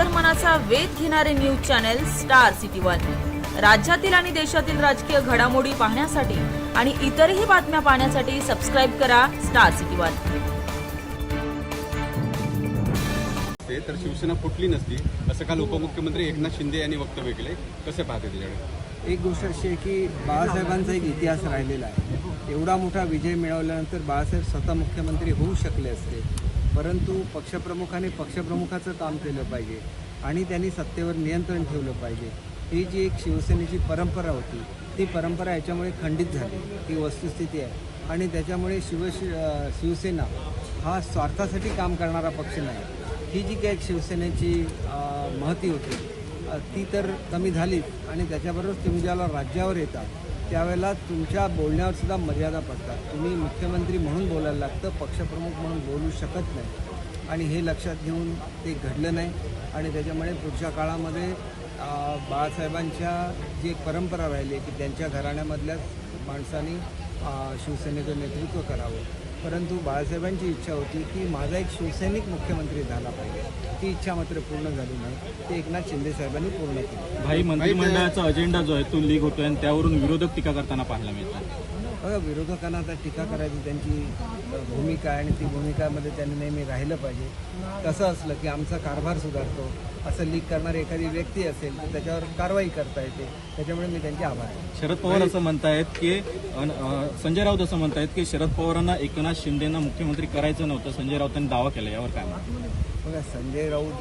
अंतर्मनाचा वेध घेणारे news channel star city one. राज्यातील आणि देशातील राजकीय घडामोडी पाहण्यासाठी आणि इतरही बातम्या पाहण्यासाठी सबस्क्राईब करा स्टार सिटी वन. तर शिवसेना फुटली नसती असं काल उपमुख्यमंत्री एकनाथ शिंदे यांनी वक्तव्य केले कसे पाहते त्याच्याकडे एक गोष्ट अशी आहे की बाळासाहेबांचा एक इतिहास राहिलेला आहे. एवढा मोठा विजय मिळवल्यानंतर बाळासाहेब स्वतः मुख्यमंत्री होऊ शकले असते. परंतु पक्षप्रमुखाने पक्षप्रमुखाचं काम केलं पाहिजे आणि त्यांनी सत्तेवर नियंत्रण ठेवलं पाहिजे. ही जी एक शिवसेनेची परंपरा होती ती परंपरा याच्यामुळे खंडित झाली. ही वस्तुस्थिती आहे. आणि त्याच्यामुळे शिव शिवसेना हा स्वार्थासाठी काम करणारा पक्ष नाही. ही जी काही शिवसेनेची महती होती ती तर कमी झालीच आणि त्याच्याबरोबर तुम्ही ज्याला राज्यावर येतात त्यावेळेला तुमच्या बोलण्यावर सुद्धा मर्यादा पडतात. तुम्ही मुख्यमंत्री म्हणून बोलायला लागतं पक्षप्रमुख म्हणून बोलू शकत नाही. आणि हे लक्षात घेऊन ते घडलं नाही. आणि त्याच्यामुळे पुढच्या काळामध्ये बाळासाहेबांच्या जी एक परंपरा राहिली आहे की त्यांच्या घराण्यामधल्याच माणसांनी शिवसेनेचं नेतृत्व करावं. परंतु बाळासाहेबांची इच्छा होती की माझा एक शिवसैनिक मुख्यमंत्री झाला पाहिजे. ती इच्छा मात्र पूर्ण झाली नाही. ते एकनाथ शिंदे साहेबांनी पूर्ण केली. भाई मंत्रिमंडळाचा अजेंडा जो आहे तो लीक होतोय आणि त्यावरून विरोधक टीका करताना पाहायला मिळतात बघा विरोधकांना आता टीका करायची त्यांची भूमिका आहे आणि ती भूमिकामध्ये त्यांनी नेहमी राहिलं पाहिजे. कसं असलं की आमचा कारभार सुधारतो. असं लीक करणारी एखादी व्यक्ती असेल तर त्याच्यावर कारवाई करता येते. त्याच्यामुळे मी त्यांचे आभार आहे. शरद पवार असं म्हणतायत की संजय राऊत असं म्हणतायत की शरद पवारांना एकनाथ शिंदेना मुख्यमंत्री करायचं नव्हतं. संजय राऊतांनी दावा केला यावर काय बघा संजय राऊत